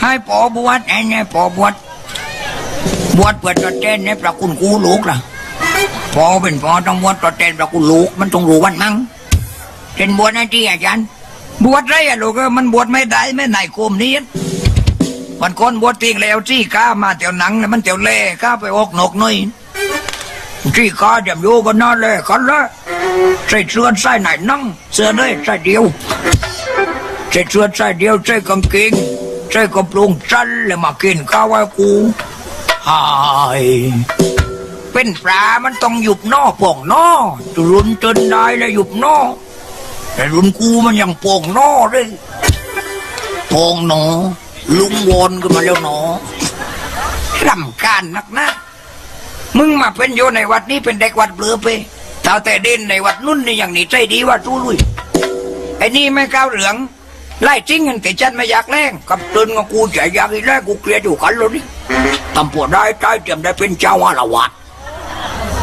ให้ปอบวชไอ้เนี่ยปอบวชบวชเพื่อจะเต้นในพระคุณครูลูกล่ะพอเป็นพอต้องบวชตัวเต้นพระคุณลูกมันต้องรู้วันมั้งเป็นบวชหน้าที่อาจารย์บวชไรอะลูกเอ้ยมันบวชไม่ได้ไม่ไหนโคมนี้วันคนบวชทิ้งแล้วที่ข้ามาเตียวหนังเนี่ยมันเตียวเล่ข้าไปออกนกน่อยที่ข้าจำอยู่ก็นอนเลยกันลยใส่เสื้อใส่ไหนนั่งเสื้อเลยใส่เดียวใส่เสื้อใส่เดียวใส่กางเกง ใส่กระโปรงสั้นเลยมากินข้าวไอ้กูหายเป็นปลามันต้องหยุบนอป่องนอจะรุนจนได้เลยหยุบนอแต่รุนกูมันยังป่องนอเลยป่องหนอ ลุงวนขึ้นมาแล้วหนอรำการนักนะมึงมาเป็นโยในวัดนี้เป็นเด็กวัดเบลือไปเท่าแต่เด่นในวัดนุ่นนี่อย่างนี้ใจดีว่าทู้ลุยไอ้นี่ไม่ก้าวเหลือง ไล่จริงกันแต่ฉันไม่อยากแรงกับตื่นกับกูจะอยากอีแล้วกูเกลียดอยู่กันเลยนี่ตำปวดได้ใจเตรียมได้เป็นเจ้าอาวาส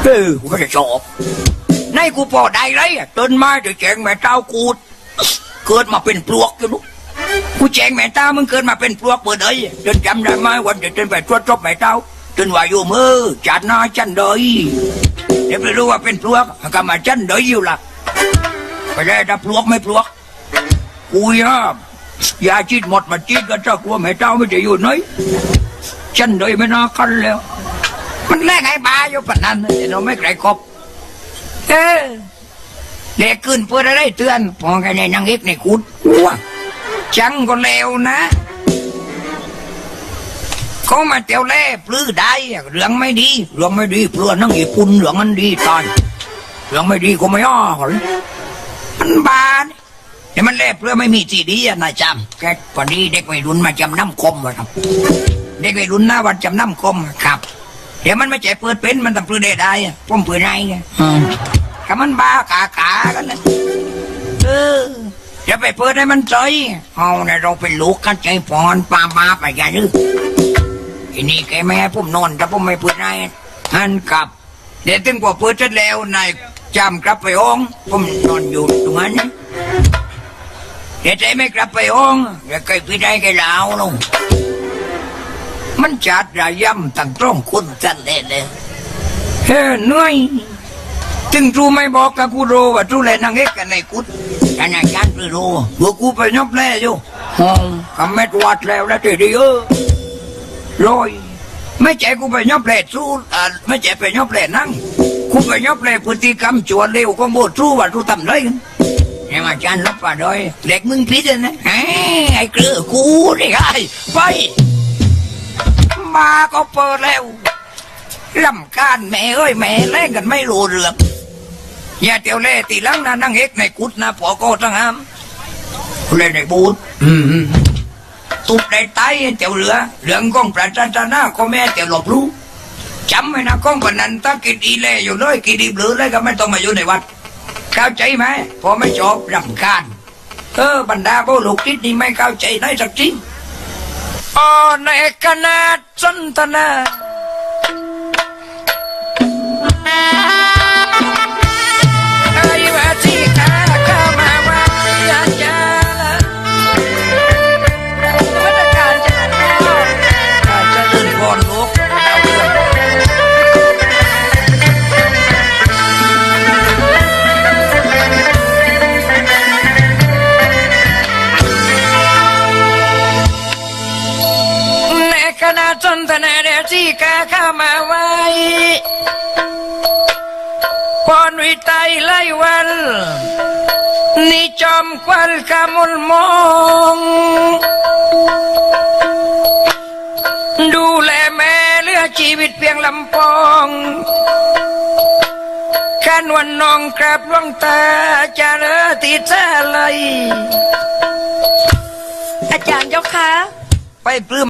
เออกูไม่ได้ชอบในกูพอได้เลยอะตื่นมาจะแจงแม่เจ้ากูเกิดมาเป็นปลวกอยู่ลูกกูแจงแม่เจ้ามึงเกิดมาเป็นปลวกเปิดเลยจนจำได้ไหมวันจะเดินไปตรวจบแม่เจ้าจนว่าอยู่มือจัดหน้าจันเดยเดี๋ยวไปรู้ว่าเป็นปลวกก็มาจันเดยอยู่ล่ะไปได้ถ้าปลวกไม่ปลวก กูยายาจีดหมดมาจีดก็จะกลัวแม่เจ้าไม่จะอยู่ไหนฉันเลยไม่น่ากันแล้ว มันแรงไอ้บาอยู่ปะนั้นเดี๋ยวเราไม่ไกลกบเออเด็กขึ้นเพื่ออะไรเตือนพอกันในนางเอกในกุดว้าจังก็เลวนะเขามาเตียวเล่ปลื้อได้เรื่องไม่ดีเรื่องไม่ดีเปลือนั่งญี่ปุ่นเรื่องมันดีตายเรื่องไม่ดีก็ไม่อ้อเลยมันบาด เดี๋ยวมันเล่เพื่อไม่มีที่ดีอะนายจำแกพอดีเด็กวัยรุ่นมาจำน้ำคมวะครับ เด็กวัยรุ่นหน้าวันจำน้ำคมครับ เดี๋ยวมันไม่ใจเปิดเป็นมันต้องเปิดได้ได้อะผมเปิดได้ไงอืมถ้ามันบ้ากาขากันนะเอออย่าไปเปิดให้มันใจเอาเนี่ยเราเป็นลูกกันใจพรปามาไปอย่าลืมทีนี้แกไม่ให้ผมนอนแต่ผมไม่เปิดได้อันกลับ เดี๋ยวถึงกว่าเปิดเสร็จแล้วนายจำกลับไปห้องผมนอนอยู่ตรงนั้น นะเดี๋ยวใจไม่กลับไปห้องอย่าเคยพี่ได้แกลาวลงมันจัดระยำตั้งตรงคุณจันเล่เลยเฮ้ยเหนื่อยถึงจูไม่บอกกับกูรู้ว่าจูเล่นนางเอกกันในกุดอันนั้นจันไปรู้ว่ากูไปยบแล่อยู่ห้องคำเม็ดวัดแล้วแล้วทีเดียวลอยไม่ใจกูไปยบแล่สู้อ่าไม่ใจไปยบแล่นั่งกูไปยบแล่พฤติกรรมจวนเร็วก็โบสู้ว่าจูทำไรกัน ยังอาจารย์รับว่าโดยเด็กมึงพิษนะไอ้ไอ้เกลือกูนี่ไงไปมาก็เปิดแล้วลำการแม่เอ้ยแม่แล่งกันไม่รู้เรื่องอย่าเตียวเล่ตีลังนะนั่งเอกในกุดนะปอโกตั้งหามเล่นในบูธตุบได้ไตเตียวเหลือเหลืองก้องประจันตนาก็แม่เตียวหลบรู้จำไว้นะก้องปนันถ้ากินอีเล่อยู่เลยกินดีหรือเลยก็ไม่ต้องมาอยู่ในวัด เข้าใจไหมพอไม่จบรำคาญเออบรรดาพวกลูกทิศนี่ไม่เข้าใจได้สักทีอ๋อในคณะสนทนา นทนาเดที่กาเข้ามาไว้พรวิไตไล่วันนิจอมควันขมุลมองดูแลแม่เหลือชีวิตเพียงลำปองขันวันนองกราบหลวงตาจะเลอติดอะไรอาจารย์เจ้าคะไปปลื้ม